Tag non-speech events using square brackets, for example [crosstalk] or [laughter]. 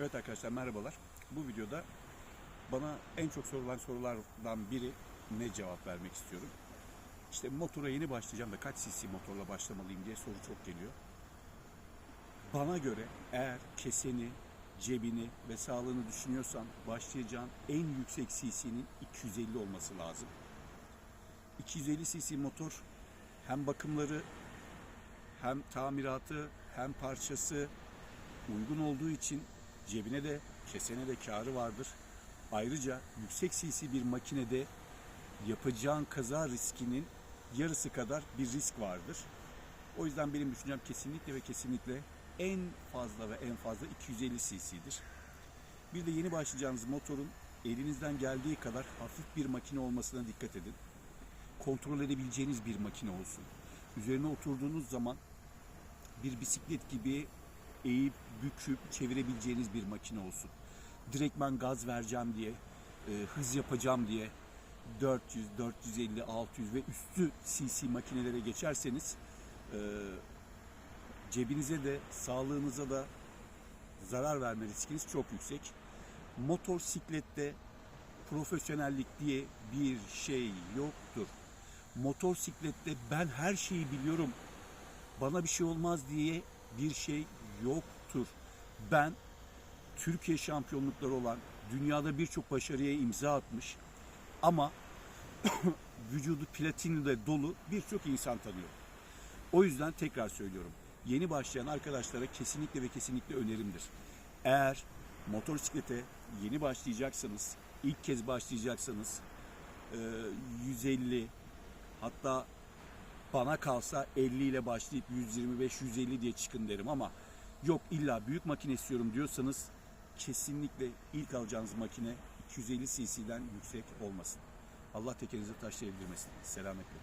Evet arkadaşlar merhabalar. Bu videoda bana en çok sorulan sorulardan biri ne cevap vermek istiyorum. İşte motora yeni başlayacağım da kaç cc motorla başlamalıyım diye soru çok geliyor. Bana göre eğer keseni, cebini ve sağlığını düşünüyorsan başlayacağın en yüksek cc'nin 250 olması lazım. 250 cc motor hem bakımları hem tamiratı hem parçası uygun olduğu için cebine de kesene de karı vardır. Ayrıca yüksek cc bir makinede yapacağın kaza riskinin yarısı kadar bir risk vardır. O yüzden benim düşüncem kesinlikle ve kesinlikle en fazla ve en fazla 250 cc'dir. Bir de yeni başlayacağınız motorun elinizden geldiği kadar hafif bir makine olmasına dikkat edin. Kontrol edebileceğiniz bir makine olsun. Üzerine oturduğunuz zaman bir bisiklet gibi eğip büküp çevirebileceğiniz bir makine olsun. Direkt ben gaz vereceğim diye, e, hız yapacağım diye 400, 450, 600 ve üstü cc makinelere geçerseniz e, cebinize de sağlığınıza da zarar verme riskiniz çok yüksek. Motosiklette profesyonellik diye bir şey yoktur. Motosiklette ben her şeyi biliyorum bana bir şey olmaz diye bir şey yoktur. Ben Türkiye şampiyonlukları olan dünyada birçok başarıya imza atmış ama [coughs] vücudu platinle dolu birçok insan tanıyorum. O yüzden tekrar söylüyorum. Yeni başlayan arkadaşlara kesinlikle ve kesinlikle önerimdir. Eğer motosiklete yeni başlayacaksanız, ilk kez başlayacaksanız e, 150 hatta bana kalsa 50 ile başlayıp 125-150 diye çıkın derim ama yok illa büyük makine istiyorum diyorsanız kesinlikle ilk alacağınız makine 250 cc'den yüksek olmasın. Allah tekerinize taş değdirmesin. Selametle.